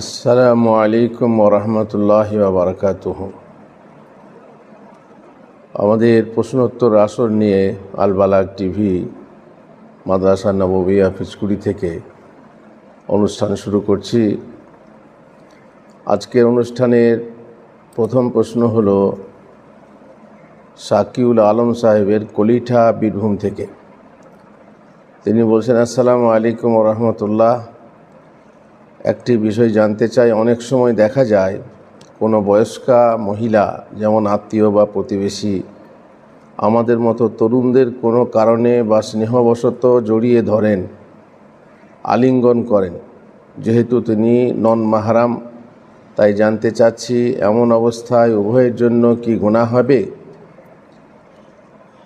আসসালামু আলাইকুম ওরহমতুল্লাহ বারকাতুহ। আমাদের প্রশ্নোত্তর আসর নিয়ে আলবালাক টিভি, মাদ্রাসা নববিয়া ফিচকুড়ি থেকে অনুষ্ঠান শুরু করছি। আজকের অনুষ্ঠানের প্রথম প্রশ্ন হল, সাকিউল আলম সাহেবের কলিঠা বীরভূম থেকে। তিনি বলছেন, আসসালামু আলাইকুম রহমতুল্লাহ। একটি বিষয় জানতে চাই, অনেক সময় দেখা যায় কোনো বয়স্কা মহিলা, যেমন আত্মীয় বা প্রতিবেশী, আমাদের মতো তরুণদের কোনো কারণে বা স্নেহবশত জড়িয়ে ধরেন, আলিঙ্গন করেন। যেহেতু তিনি নন মাহারাম, তাই জানতে চাচ্ছি এমন অবস্থায় উভয়ের জন্য কি গুণা হবে?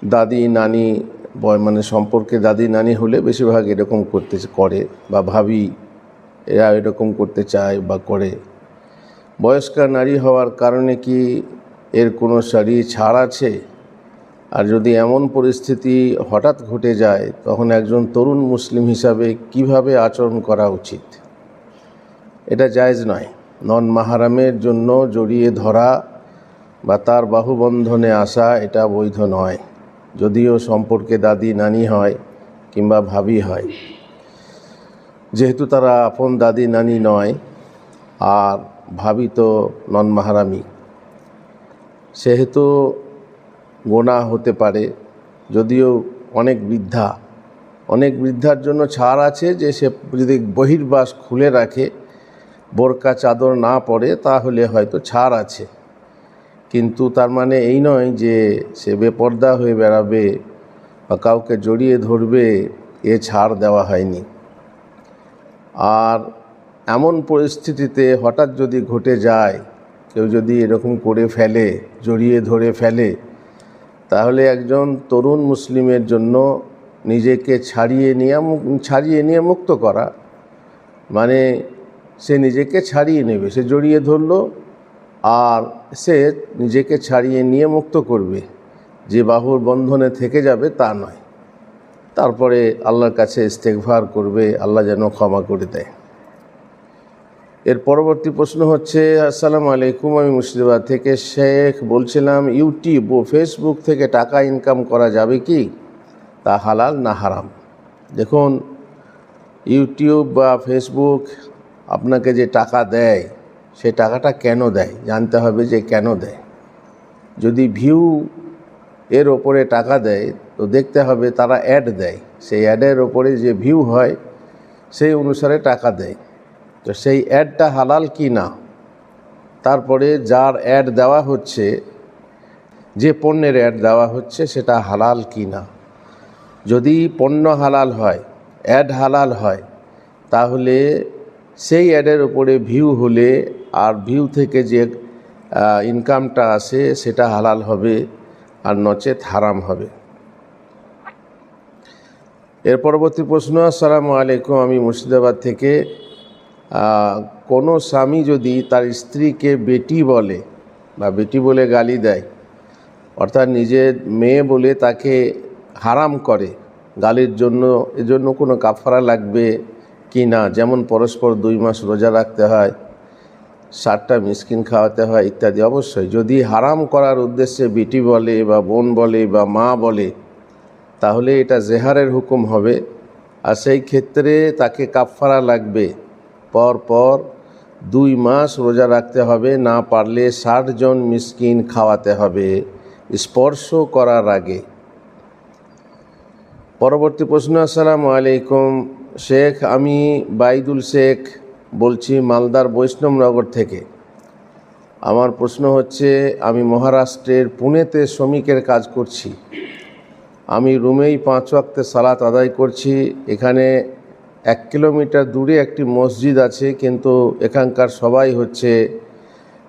দাদি, নানি, বয় মানে সম্পর্কে দাদি, নানি হলে বেশিরভাগ এরকম করতে, করে বা ভাবি। এরা এরকম করতে চায় বা করে। বয়স্কা নারী হওয়ার কারণে কি এর কোনো সারি ছাড় আছে? আর যদি এমন পরিস্থিতি হঠাৎ ঘটে যায়, তখন একজন তরুণ মুসলিম হিসাবে কীভাবে আচরণ করা উচিত? এটা জায়জ নয়। নন মাহারামের জন্য জড়িয়ে ধরা বা তার বাহুবন্ধনে আসা, এটা বৈধ নয়। যদিও সম্পর্কে দাদি নানি হয় কিংবা ভাবি হয়। যেহেতু তারা আপন দাদি, নানি নয়, আর ভাবি তো নন মাহারামি সেহেতু গোনা হতে পারে, যদিও অনেক বৃদ্ধা। অনেক বৃদ্ধার জন্য ছাড় আছে যে সে যদি বহির্বাস খুলে রাখে, বোরকা চাদর না পরে, তাহলে হয়তো ছাড় আছে। কিন্তু তার মানে এই নয় যে সে বেপর্দা হয়ে বেড়াবে বা কাউকে জড়িয়ে ধরবে, এ ছাড় দেওয়া হয়নি। আর এমন পরিস্থিতিতে হঠাৎ যদি ঘটে যায়, কেউ যদি এরকম করে ফেলে, জড়িয়ে ধরে ফেলে, তাহলে একজন তরুণ মুসলিমের জন্য নিজেকে ছাড়িয়ে নিয়ে ছাড়িয়ে নিয়ে মুক্ত করা। মানে সে নিজেকে ছাড়িয়ে নেবে, সে জড়িয়ে ধরলো আর সে নিজেকে ছাড়িয়ে নিয়ে মুক্ত করবে। যে বাহুর বন্ধনে থেকে যাবে তা নয়। তারপরে আল্লাহর কাছে ইস্তেকভার করবে, আল্লাহ যেন ক্ষমা করে দেয়। এর পরবর্তী প্রশ্ন হচ্ছে, আসসালামু আলাইকুম, আমি মুর্শিদাবাদ থেকে শেখ বলছিলাম, ইউটিউব ও ফেসবুক থেকে টাকা ইনকাম করা যাবে কি? তা হালাল না হারাম? দেখুন, ইউটিউব বা ফেসবুক আপনাকে যে টাকা দেয়, সে টাকাটা কেন দেয়? জানতে হবে যে কেন দেয়। যদি ভিউ এর ওপরে টাকা দেয় তো দেখতে হবে তারা অ্যাড দেয়। সেই অ্যাডের ওপরে যে ভিউ হয়, সেই অনুসারে টাকা দেয়। তো সেই অ্যাডটা হালাল কি না? তারপরে যার অ্যাড দেওয়া হচ্ছে, যে পণ্যের অ্যাড দেওয়া হচ্ছে, সেটা হালাল কি না? যদি পণ্য হালাল হয় অ্যাড হালাল হয়, তাহলে সেই অ্যাডের ওপরে ভিউ হলে আর ভিউ থেকে যে ইনকামটা আসে, সেটা হালাল হবে আর নচেত হারাম হবে। এর পরবর্তী প্রশ্ন, আসসালামু আলাইকুম, আমি মুর্শিদাবাদ থেকে। কোনো স্বামী যদি তার স্ত্রীকে বেটি বলে বা বেটি বলে গালি দেয়, অর্থাৎ নিজের মেয়ে বলে তাকে হারাম করে, গালির জন্য এজন্য কোনো কাফারা লাগবে কি না? যেমন পরস্পর দুই মাস রোজা রাখতে হয় সারটা মিসকিন খাওয়াতে হয় ইত্যাদি। অবশ্যই, যদি হারাম করার উদ্দেশ্যে বেটি বলে বা বোন বলে বা মা বলে তাহলে এটা জেহারের হুকুম হবে। আর সেই ক্ষেত্রে তাকে কাফারা লাগবে। পর পর দুই মাস রোজা রাখতে হবে, না পারলে ষাট জন মিসকিন খাওয়াতে হবে। স্পর্শ করার আগে। পরবর্তী প্রশ্ন, আসসালামু আলাইকুম। শেখ, আমি বাইদুল শেখ বলছি মালদার বৈষ্ণবনগর থেকে। আমার প্রশ্ন হচ্ছে, আমি মহারাষ্ট্রের পুনেতে শ্রমিকের কাজ করছি। আমি রুমেই পাঁচ ওয়াক্তে সালাত আদায় করছি। এখানে এক কিলোমিটার দূরে একটি মসজিদ আছে, কিন্তু এখানকার সবাই হচ্ছে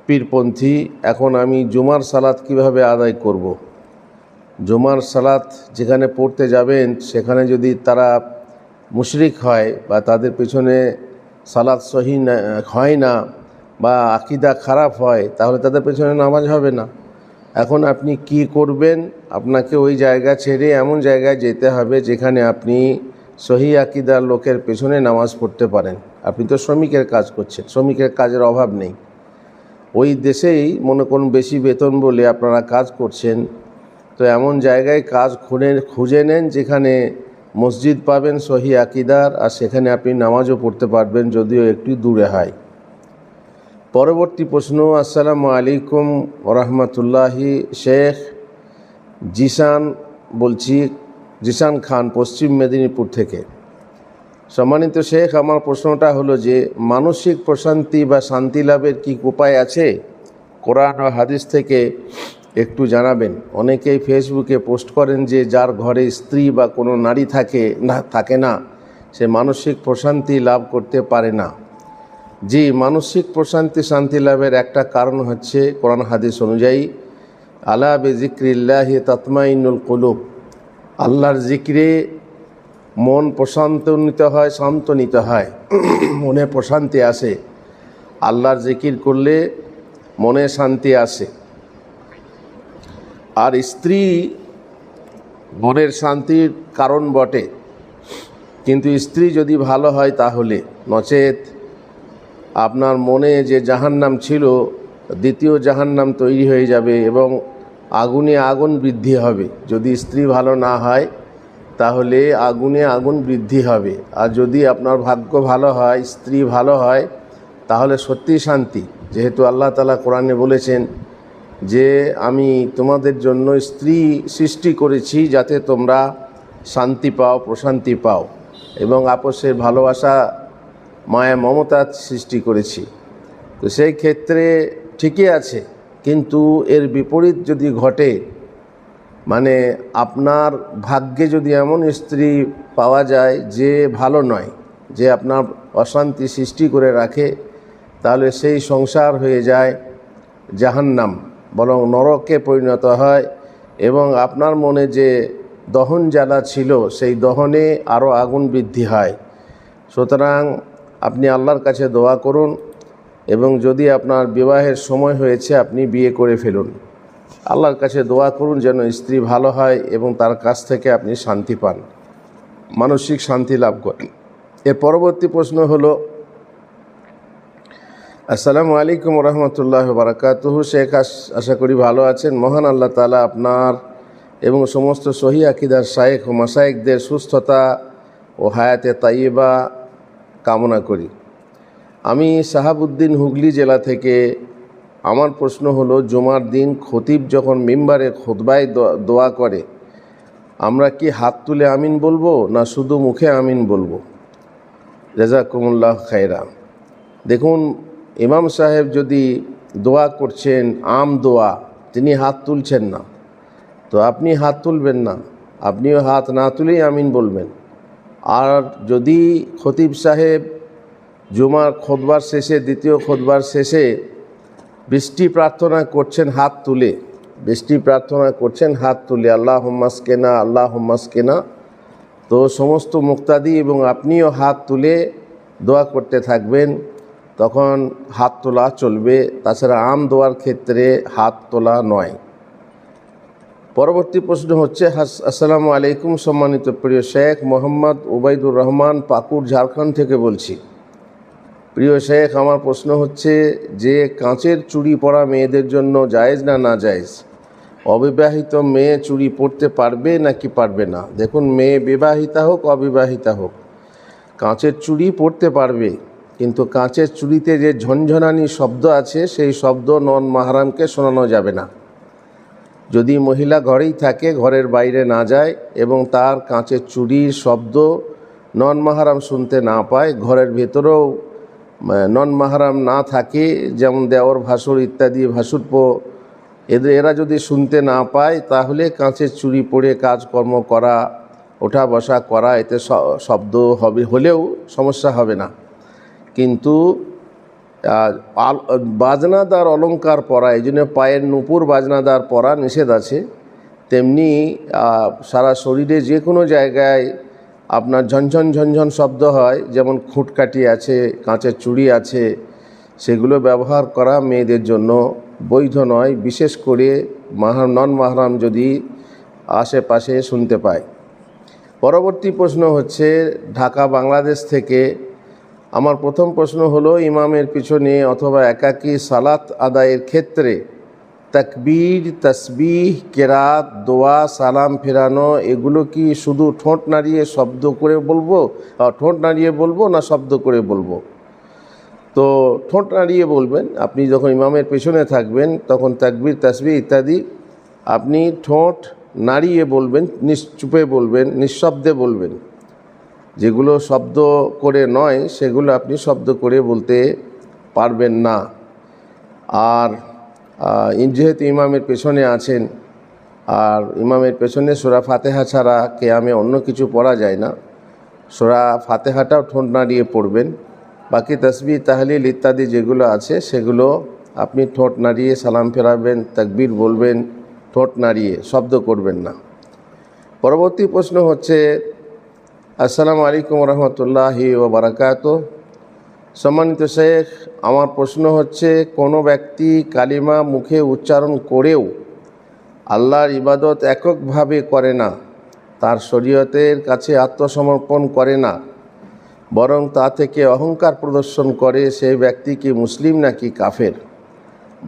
পীরপন্থী। এখন আমি জুমার সালাত কীভাবে আদায় করব। জুমার সালাত যেখানে পড়তে যাবেন, সেখানে যদি তারা মুশরিক হয় বা তাদের পেছনে সালাদ সহি হয় না বা আকিদা খারাপ হয়, তাহলে তাদের পেছনে নামাজ হবে না। এখন আপনি কি করবেন? আপনাকে ওই জায়গা ছেড়ে এমন জায়গায় যেতে হবে যেখানে আপনি সহি আকিদার লোকের পেছনে নামাজ পড়তে পারেন। আপনি তো শ্রমিকের কাজ করছেন, শ্রমিকের কাজের অভাব নেই। ওই দেশেই মনে করুন বেশি বেতন বলে আপনারা কাজ করছেন। তো এমন জায়গায় কাজ খুঁজে খুঁজে নেন যেখানে মসজিদ পাবেন সহি আকিদার আর সেখানে আপনি নামাজও পড়তে পারবেন, যদিও একটু দূরে হয়। পরবর্তী প্রশ্ন, আসসালামু আলাইকুম রহমতুল্লাহি শেখ জিসান বলছি জিসান খান, পশ্চিম মেদিনীপুর থেকে। সম্মানিত শেখ, আমার প্রশ্নটা হলো যে, মানসিক প্রশান্তি বা শান্তি লাভের কি উপায় আছে? কোরআন ও হাদিস থেকে একটু জানাবেন। অনেকেই ফেসবুকে পোস্ট করেন যে, যার ঘরে স্ত্রী বা কোনো নারী থাকে না থাকে না, সে মানসিক প্রশান্তি লাভ করতে পারে না। জি, মানসিক প্রশান্তি, শান্তি লাভের একটা কারণ হচ্ছে কোরআন, হাদিস অনুযায়ী আলা বে জিক্রিল্লাহ তৎমাইনুল কুলুব। আল্লাহর জিক্রে মন প্রশান্তনিত হয় শান্তনিত হয়, মনে প্রশান্তি আসে। আল্লাহর জিকির করলে মনে শান্তি আসে। আর স্ত্রী মনের শান্তির কারণ বটে। কিন্তু স্ত্রী যদি ভালো হয় তাহলে নচেত আপনার মনে যে জাহান্নাম ছিল, দ্বিতীয় জাহান্নাম তৈরি হয়ে যাবে এবং আগুনে আগুন বৃদ্ধি হবে। যদি স্ত্রী ভালো না হয়, তাহলে আগুনে আগুন বৃদ্ধি হবে। আর যদি আপনার ভাগ্য ভালো হয়, স্ত্রী ভালো হয়, তাহলে সত্যি শান্তি। যেহেতু আল্লাহ তালা কোরআনে বলেছেন যে, আমি তোমাদের জন্য স্ত্রী সৃষ্টি করেছি যাতে তোমরা শান্তি পাও, প্রশান্তি পাও এবং আপসের ভালোবাসা মায়া মমতা সৃষ্টি করেছি। তো সেই ক্ষেত্রে ঠিকই আছে, কিন্তু এর বিপরীত যদি ঘটে মানে আপনার ভাগ্যে যদি এমন স্ত্রী পাওয়া যায় যে ভালো নয়, যে আপনার অশান্তি সৃষ্টি করে রাখে, তাহলে সেই সংসার হয়ে যায় জাহান্নাম, বরং নরকে পরিণত হয় এবং আপনার মনে যে দহন জ্বালা ছিল, সেই দহনে আরও আগুন বৃদ্ধি হয়। সুতরাং আপনি আল্লাহর কাছে দোয়া করুন এবং যদি আপনার বিবাহের সময় হয়েছে, আপনি বিয়ে করে ফেলুন। আল্লাহর কাছে দোয়া করুন যেন স্ত্রী ভালো হয় এবং তার কাছ থেকে আপনি শান্তি পান, মানসিক শান্তি লাভ করেন। এর পরবর্তী প্রশ্ন হলো, আসসালামু আলাইকুম রহমতুল্লাহ বারাকাতুহু শেখ আশা করি ভালো আছেন। মহান আল্লাহ তালা আপনার এবং সমস্ত সহি আকিদার শায়েখ ও মাসায়েকদের সুস্থতা ও হায়াতে তাইবা কামনা করি। আমি সাহাবুদ্দিন হুগলি জেলা থেকে আমার প্রশ্ন হলো, জুমার দিন খতিব যখন মেম্বারে খোদবায় দোয়া করে, আমরা কি হাত তুলে আমিন বলব না শুধু মুখে আমিন বলব? রেজাকুমুল্লাহ খায়রা দেখুন, ইমাম সাহেব যদি দোয়া করছেন, আম দোয়া, তিনি হাত তুলছেন না। তো আপনি হাত তুলবেন না। আপনিও হাত না তুলেই আমিন বলবেন। আর যদি খতিব সাহেব জুমার খোদবার শেষে, দ্বিতীয় খোদবার শেষে বৃষ্টি প্রার্থনা করছেন, হাত তুলে, বৃষ্টি প্রার্থনা করছেন, হাত তুলে আল্লাহ কেনা আল্লাহ কেনা তো সমস্ত মুক্তাদি এবং আপনিও হাত তুলে দোয়া করতে থাকবেন, তখন হাত তোলা চলবে। তাছাড়া আম দোয়ার ক্ষেত্রে হাত তোলা নয়। পরবর্তী প্রশ্ন হচ্ছে আসসালামু আলাইকুম সম্মানিত প্রিয় শেখ মোহাম্মদ ওবায়দুর রহমান পাকুর ঝাড়খণ্ড থেকে বলছি। প্রিয় শেখ, আমার প্রশ্ন হচ্ছে, যে কাঁচের চুড়ি পরা মেয়েদের জন্য জায়েজ না না জায়েজ? অবিবাহিত মেয়ে চুড়ি পরতে পারবে নাকি পারবে না? দেখুন, মেয়ে বিবাহিতা হোক, অবিবাহিতা হোক, কাঁচের চুড়ি পরতে পারবে, কিন্তু কাঁচের চুড়িতে যে ঝনঝনানি শব্দ আছে, সেই শব্দ নন মাহারামকে শোনানো যাবে না। যদি মহিলা ঘরেই থাকে, ঘরের বাইরে না যায় এবং তার কাঁচের চুড়ির শব্দ নন মাহারাম শুনতে না পায়, ঘরের ভেতরেও নন মাহারাম না থাকে, যেমন দেওর ভাসুর ইত্যাদি, ভাসুরপ, এদের, এরা যদি শুনতে না পায়, তাহলে কাঁচের চুড়ি পরে কাজকর্ম করা, ওঠা বসা করা, এতে শব্দ হবে, হলেও সমস্যা হবে না। কিন্তু বাজনাদার অলঙ্কার পরা, এই জন্য পায়ের নুপুর বাজনাদার পরা নিষেধ আছে। তেমনি সারা শরীরে যে কোনো জায়গায় আপনার ঝনঝন ঝনঝন শব্দ হয়, যেমন খুঁটকাটি আছে, কাঁচের চুড়ি আছে, সেগুলো ব্যবহার করা মেয়েদের জন্য বৈধ নয়, বিশেষ করে মাহার নন মাহরাম যদি আশেপাশে শুনতে পায়। পরবর্তী প্রশ্ন হচ্ছে, ঢাকা, বাংলাদেশ থেকে আমার প্রথম প্রশ্ন হলো, ইমামের পিছনে অথবা একাকী সালাত আদায়ের ক্ষেত্রে তাকবীর, তসবিহ, কেরাত, দোয়া, সালাম ফেরানো, এগুলো কি শুধু ঠোঁট নাড়িয়ে শব্দ করে বলব? ঠোঁট নাড়িয়ে বলব না শব্দ করে বলব? তো ঠোঁট নাড়িয়ে বলবেন, আপনি যখন ইমামের পেছনে থাকবেন, তখন তাকবীর তাসবি ইত্যাদি, আপনি ঠোঁট নাড়িয়ে বলবেন নিশ্চুপে বলবেন, নিঃশব্দে বলবেন। যেগুলো শব্দ করে নয়, সেগুলো আপনি শব্দ করে বলতে পারবেন না। আর যেহেতু ইমামের পেছনে আছেন, আর ইমামের পেছনে সোরা ফাতেহা ছাড়া কেয়ামে অন্য কিছু পড়া যায় না। সোরা ফাতেহাটাও ঠোঁট নাড়িয়ে পড়বেন। বাকি তসবি, তাহলিল ইত্যাদি যেগুলো আছে, সেগুলো আপনি ঠোঁট নাড়িয়ে সালাম ফেরাবেন, তাকবীর বলবেন, ঠোঁট নাড়িয়ে, শব্দ করবেন না। পরবর্তী প্রশ্ন হচ্ছে আসসালামু আলাইকুম রহমতুল্লাহি বারাকাত। সম্মানিত শেখ, আমার প্রশ্ন হচ্ছে, কোনো ব্যক্তি কালিমা মুখে উচ্চারণ করেও আল্লাহর ইবাদত এককভাবে করে না, তার শরীয়তের কাছে আত্মসমর্পণ করে না, বরং তা থেকে অহংকার প্রদর্শন করে সেই ব্যক্তি কি মুসলিম নাকি কাফের?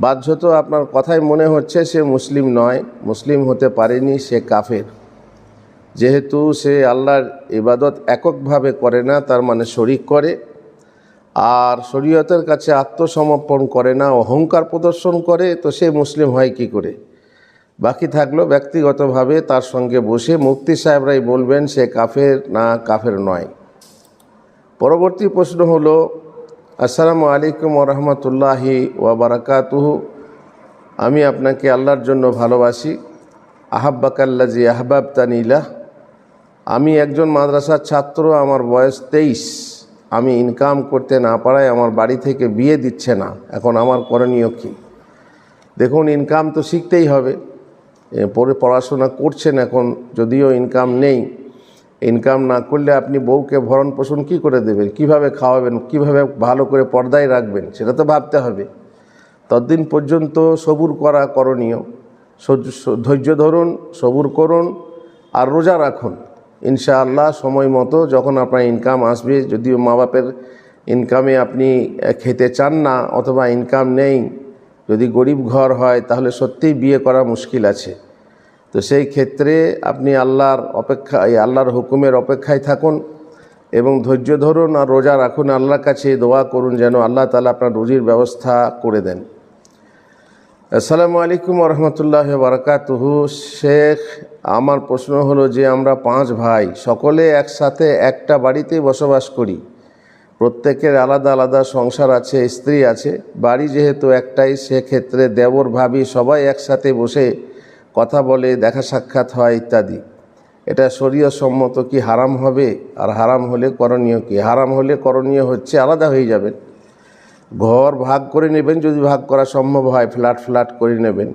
বাহ্যত আপনার কথায় মনে হচ্ছে সে মুসলিম নয়, মুসলিম হতে পারেনি, সে কাফের। যেহেতু সে আল্লাহর ইবাদত এককভাবে করে না, তার মানে শরিক করে। আর শরীয়তের কাছে আত্মসমর্পণ করে না, অহংকার প্রদর্শন করে, তো সে মুসলিম হয় কি করে? বাকি থাকল ব্যক্তিগতভাবে তার সঙ্গে বসে মুক্তি সাহেবরাই বলবেন, সে কাফের না, কাফের নয়। পরবর্তী প্রশ্ন হলো, আসসালামু আলাইকুম ওরহমতুল্লাহি ওয়াবারাকাতুহু আমি আপনাকে আল্লাহর জন্য ভালোবাসি। আহাব্বাকাল্লাজি আহবাব তানিলাহ আমি একজন মাদ্রাসার ছাত্র, আমার বয়স তেইশ। আমি ইনকাম করতে না পারায় আমার বাড়ি থেকে বিয়ে দিচ্ছে না। এখন আমার করণীয় কী? দেখুন ইনকাম তো শিখতেই হবে। পরে পড়াশোনা করছেন এখন, যদিও ইনকাম নেই। ইনকাম না করলে আপনি বউকে ভরণ পোষণ কী করে দেবেন? কীভাবে খাওয়াবেন? কীভাবে ভালো করে পর্দায় রাখবেন? সেটা তো ভাবতে হবে। ততদিন পর্যন্ত সবুর করা করণীয়। ধৈর্য ধরুন, সবুর করুন, আর রোজা রাখুন। ইনশাআল্লাহ সময় মতো যখন আপনার ইনকাম আসবে, যদিও মা বাপের ইনকামে আপনি খেতে চান না অথবা ইনকাম নেই, যদি গরিব ঘর হয়, তাহলে সত্যিই বিয়ে করা মুশকিল আছে। তো সেই ক্ষেত্রে আপনি আল্লাহর অপেক্ষা, এই আল্লাহর হুকুমের অপেক্ষায় থাকুন এবং ধৈর্য ধরুন আর রোজা রাখুন। আল্লাহর কাছে দোয়া করুন যেন আল্লাহ তালা আপনার রুজির ব্যবস্থা করে দেন। আসসালামু আলাইকুম রহমতুল্লাহ বারকাতুহু শেখ, আমার প্রশ্ন হলো যে আমরা পাঁচ ভাই, সকলে একসাথে একটা বাড়িতেই বসবাস করি। প্রত্যেকের আলাদা আলাদা সংসার আছে, স্ত্রী আছে। বাড়ি যেহেতু একটাই, সেক্ষেত্রে দেবর ভাবি সবাই একসাথে বসে কথা বলে, দেখা সাক্ষাৎ হয় ইত্যাদি। এটা শরীয় সম্মত কি হারাম হবে? আর হারাম হলে করণীয় কি? হারাম হলে করণীয় হচ্ছে আলাদা হয়ে যাবেন। ঘর ভাগ করে নেবেন, যদি ভাগ করা সম্ভব হয়, ফ্ল্যাট ফ্ল্যাট করে নেবেন।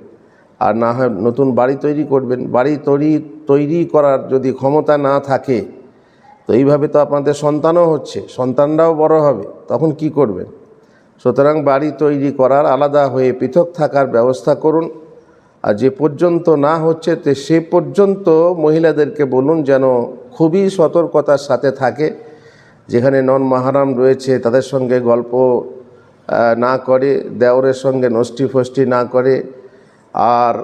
আর না হয় নতুন বাড়ি তৈরি করবেন। বাড়ি তৈরি তৈরি করার যদি ক্ষমতা না থাকে, তো এইভাবে তো আপনাদের সন্তানও হচ্ছে। সন্তানরাও বড় হবে, তখন কি করবেন? সুতরাং বাড়ি তৈরি করার আলাদা হয়ে পৃথক থাকার ব্যবস্থা করুন। আর যে পর্যন্ত না হচ্ছে, তো সে পর্যন্ত মহিলাদেরকে বলুন যেন খুবই সতর্কতার সাথে থাকে। যেখানে নন মাহারাম রয়েছে, তাদের সঙ্গে গল্প না করে, দেওরের সঙ্গে নষ্টি ফষ্টি না করে, আর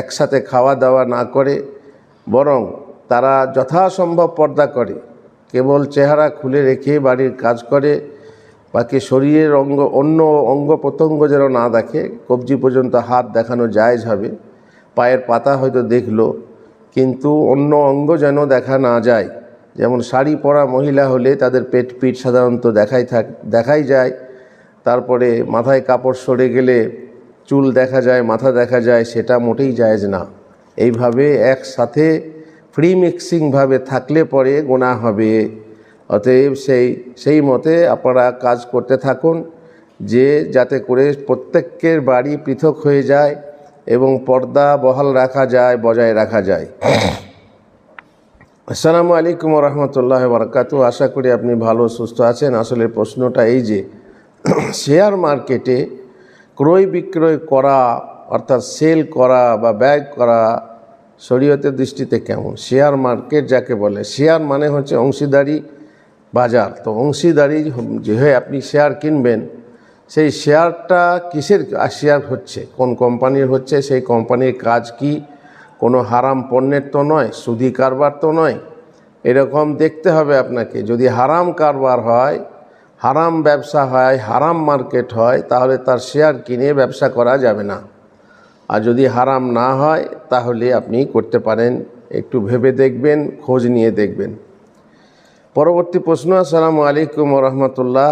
একসাথে খাওয়া দাওয়া না করে, বরং তারা যথাসম্ভব পর্দা করে। কেবল চেহারা খুলে রেখে বাড়ির কাজ করে, বাকি শরীরের অঙ্গ, অন্য অঙ্গ প্রত্যঙ্গ যেন না দেখে, কবজি পর্যন্ত হাত দেখানো জায়জ হবে। পায়ের পাতা হয়তো দেখল, কিন্তু অন্য অঙ্গ যেন দেখা না যায়। যেমন শাড়ি পরা মহিলা হলে তাদের পেট পিঠ সাধারণত দেখাই থাক, দেখাই যায়। তারপরে মাথায় কাপড় সরে গেলে চুল দেখা যায়, মাথা দেখা যায়, সেটা মোটেই জায়েজ না। এইভাবে একসাথে ফ্রি মিক্সিংভাবে থাকলে পরে গোনা হবে। অতএব সেই সেই মতে আপনারা কাজ করতে থাকুন, যে যাতে করে প্রত্যেকের বাড়ি পৃথক হয়ে যায় এবং পর্দা বহাল রাখা যায়, বজায় রাখা যায়। আসসালামু আলাইকুম রহমতুল্লাহ বরকাতু আশা করি আপনি ভালো সুস্থ আছেন। আসলে প্রশ্নটা এই যে, শেয়ার মার্কেটে ক্রয় বিক্রয় করা, অর্থাৎ সেল করা বা ব্যয় করা শরীয়তের দৃষ্টিতে কেমন? শেয়ার মার্কেট যাকে বলে, শেয়ার মানে হচ্ছে অংশীদারি বাজার। তো অংশীদারি যে হয়ে আপনি শেয়ার কিনবেন, সেই শেয়ারটা কিসের শেয়ার হচ্ছে, কোন কোম্পানির হচ্ছে, সেই কোম্পানির কাজ কি কোনো হারাম পণ্যের তো নয়, সুদি কারবার তো নয়। এরকম দেখতে হবে আপনাকে, যদি হারাম কারবার হয়, হারাম ব্যবসা হয়, হারাম মার্কেট হয়, তাহলে তার শেয়ার কিনে ব্যবসা করা যাবে না। আর যদি হারাম না হয়, তাহলে আপনি করতে পারেন, একটু ভেবে দেখবেন, খোঁজ নিয়ে দেখবেন। পরবর্তী প্রশ্ন, আসসালামু আলাইকুম রহমতুল্লাহ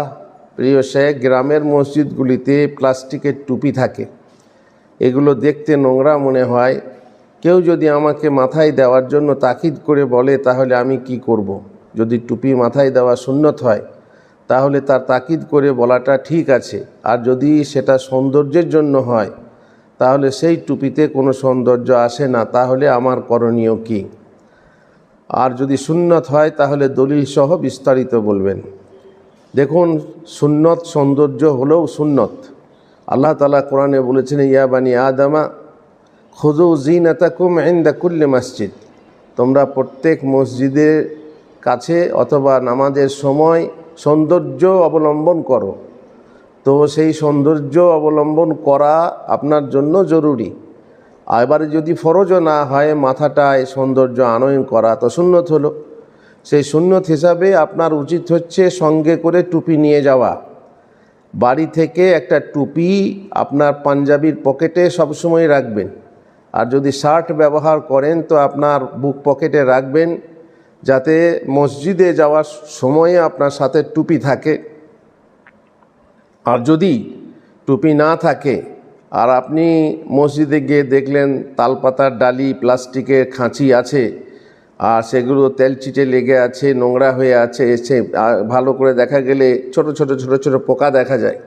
প্রিয় শেখ, গ্রামের মসজিদগুলিতে প্লাস্টিকের টুপি থাকে। এগুলো দেখতে নোংরা মনে হয়। কেউ যদি আমাকে মাথায় দেওয়ার জন্য তাকিদ করে বলে, তাহলে আমি কি করব। যদি টুপি মাথায় দেওয়া সুন্নত হয়, তাহলে তার তাকিদ করে বলাটা ঠিক আছে। আর যদি সেটা সৌন্দর্যের জন্য হয়, তাহলে সেই টুপিতে কোনো সৌন্দর্য আসে না। তাহলে আমার করণীয় কী? আর যদি সুন্নত হয়, তাহলে দলিল সহ বিস্তারিত বলবেন। দেখুন, সুন্নত সৌন্দর্য হলেও সুন্নত। আল্লাহ তালা কোরআনে বলেছেন, ইয়া বানি আদামা খুজু জিনাতাকুম ইন্দা কুল্লি মসজিদ। তোমরা প্রত্যেক মসজিদের কাছে অথবা নামাজের সময় সৌন্দর্য অবলম্বন করো। তো সেই সৌন্দর্য অবলম্বন করা আপনার জন্য জরুরি। এবারে যদি ফরজও না হয় মাথাটায় সৌন্দর্য আনয়ন করা তো সুন্নত হলো। সেই সুন্নত হিসাবে আপনার উচিত হচ্ছে সঙ্গে করে টুপি নিয়ে যাওয়া। বাড়ি থেকে একটা টুপি আপনার পাঞ্জাবির পকেটে সবসময় রাখবেন। আর যদি শার্ট ব্যবহার করেন, তো আপনার বুক পকেটে রাখবেন যাতে মসজিদে যাওয়ার সময়ে আপনার সাথে টুপি থাকে। আর যদি টুপি না থাকে, আর আপনি মসজিদে গিয়ে দেখলেন তালপাতার ডালি, প্লাস্টিকের খাঁচি আছে, আর সেগুলো তেল চিটে লেগে আছে, নোংরা হয়ে আছে, এসে ভালো করে দেখা গেলে ছোট ছোট ছোট ছোট পোকা দেখা যায়।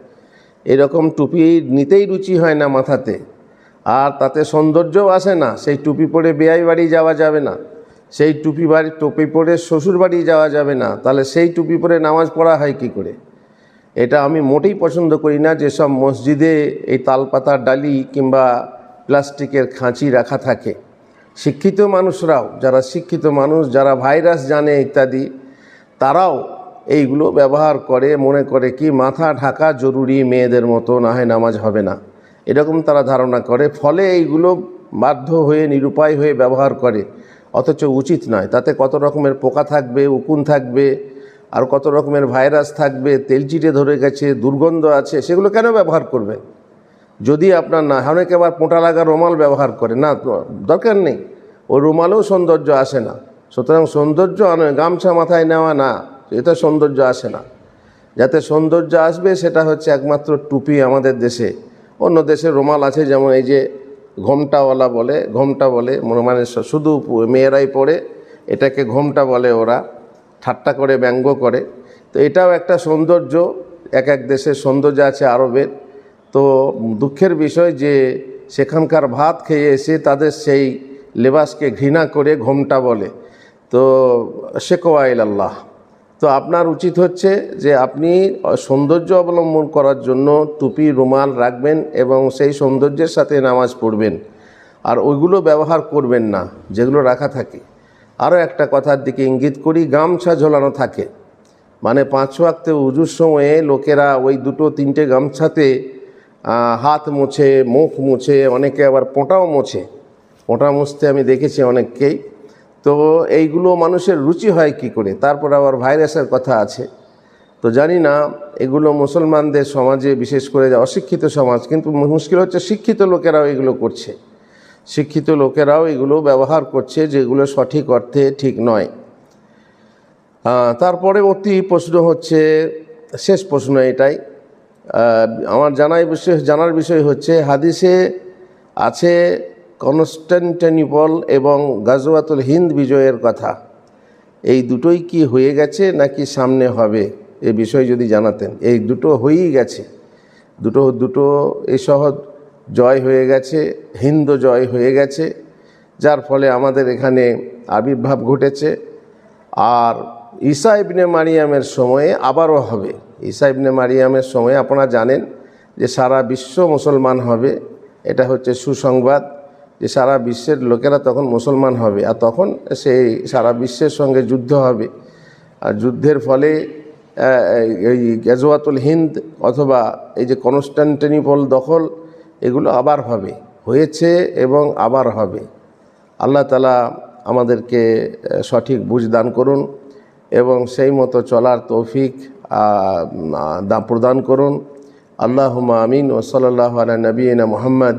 এরকম টুপি নিতেই রুচি হয় না মাথাতে। আর তাতে সৌন্দর্যও আসে না। সেই টুপি পরে বেয়াই বাড়ি যাওয়া যাবে না। সেই টুপি বাড়ি, টুপি পরে শ্বশুর বাড়ি যাওয়া যাবে না। তাহলে সেই টুপি পরে নামাজ পড়া হয় কি করে? এটা আমি মোটেই পছন্দ করি না যেসব মসজিদে এই তালপাতার ডালি কিংবা প্লাস্টিকের খাঁচি রাখা থাকে। শিক্ষিত মানুষরাও, যারা শিক্ষিত মানুষ, যারা ভাইরাস জানে ইত্যাদি, তারাও এইগুলো ব্যবহার করে, মনে করে কি মাথা ঢাকা জরুরি, মেয়েদের মতো, না হয় নামাজ হবে না। এরকম তারা ধারণা করে, ফলে এইগুলো বাধ্য হয়ে, নিরুপায় হয়ে ব্যবহার করে। অথচ উচিত নয়। তাতে কত রকমের পোকা থাকবে, উকুন থাকবে, আর কত রকমের ভাইরাস থাকবে তেলচিটে ধরে গেছে, দুর্গন্ধ আছে, সেগুলো কেন ব্যবহার করবেন যদি আপনার না, অনেকে আবার পোঁটা লাগা রুমাল ব্যবহার করে। না, দরকার নেই। ওই রুমালেও সৌন্দর্য আসে না। সুতরাং সৌন্দর্য আনে, গামছা মাথায় নেওয়া না এটা সৌন্দর্য আসে না। যাতে সৌন্দর্য আসবে, সেটা হচ্ছে একমাত্র টুপি আমাদের দেশে। অন্য দেশে রুমাল আছে, যেমন এই যে ঘোমটাওয়ালা বলে, ঘোমটা বলে মানে শুধু মেয়েরাই পড়ে, এটাকে ঘোমটা বলে ওরা, ঠাট্টা করে, ব্যঙ্গ করে। তো এটাও একটা সৌন্দর্য, এক এক দেশের সৌন্দর্য আছে আরবের। তো দুঃখের বিষয় যে সেখানকার ভাত খেয়ে এসে তাদের সেই লেবাসকে ঘৃণা করে ঘোমটা বলে। তো শেকোয়াইল আল্লাহ তো আপনার উচিত হচ্ছে যে আপনি সৌন্দর্য অবলম্বন করার জন্য টুপি, রুমাল রাখবেন এবং সেই সৌন্দর্যের সাথে নামাজ পড়বেন। আর ওইগুলো ব্যবহার করবেন না, যেগুলো রাখা থাকে। আরও একটা কথার দিকে ইঙ্গিত করি, গামছা ঝোলানো থাকে। মানে পাঁচ ওয়াক্তে উজুর সময়ে লোকেরা ওই দুটো, তিনটে গামছাতে হাত মুছে, মুখ মুছে, অনেকে আবার পোঁটাও মোছে। পোঁটা মুছতে আমি দেখেছি অনেককেই। তো এইগুলো মানুষের রুচি হয় কি করে? তারপর আবার ভাইরাসের কথা আছে। তো জানি না, এগুলো মুসলমানদের সমাজে, বিশেষ করে অশিক্ষিত সমাজ, কিন্তু মুশকিল হচ্ছে শিক্ষিত লোকেরাও এগুলো করছে। শিক্ষিত লোকেরাও এগুলো ব্যবহার করছে, যেগুলো সঠিক অর্থে ঠিক নয়। তারপরে অতি প্রশ্ন হচ্ছে, শেষ প্রশ্ন এটাই। আমার জানাই বিষয়, জানার বিষয় হচ্ছে, হাদিসে আছে কনস্ট্যান্টানিপল এবং গাজওয়াতুল হিন্দ বিজয়ের কথা। এই দুটোই কি হয়ে গেছে নাকি সামনে হবে? এ বিষয়ে যদি জানাতেন। এই দুটো হয়েই গেছে। দুটো দুটো এই শহর জয় হয়ে গেছে, হিন্দ জয় হয়ে গেছে, যার ফলে আমাদের এখানে আবির্ভাব ঘটেছে। আর ঈসা ইবনে মারিয়ামের সময়ে আবারও হবে। ঈসা ইবনে মারিয়ামের সময়ে আপনারা জানেন যে সারা বিশ্ব মুসলমান হবে। এটা হচ্ছে সুসংবাদ। যে সারা বিশ্বের লোকেরা তখন মুসলমান হবে, আর তখন সেই সারা বিশ্বের সঙ্গে যুদ্ধ হবে। আর যুদ্ধের ফলে এই গ্যাজওয়াতুল হিন্দ অথবা এই যে কনস্টান্টিনিপল দখল, এগুলো আবার হবে, হয়েছে এবং আবার হবে। আল্লাহ তালা আমাদেরকে সঠিক বুঝ দান করুন এবং সেই মতো চলার তৌফিক প্রদান করুন। আল্লাহ আমিন ওসলাল্লাহ আলা নবীনা মোহাম্মদ।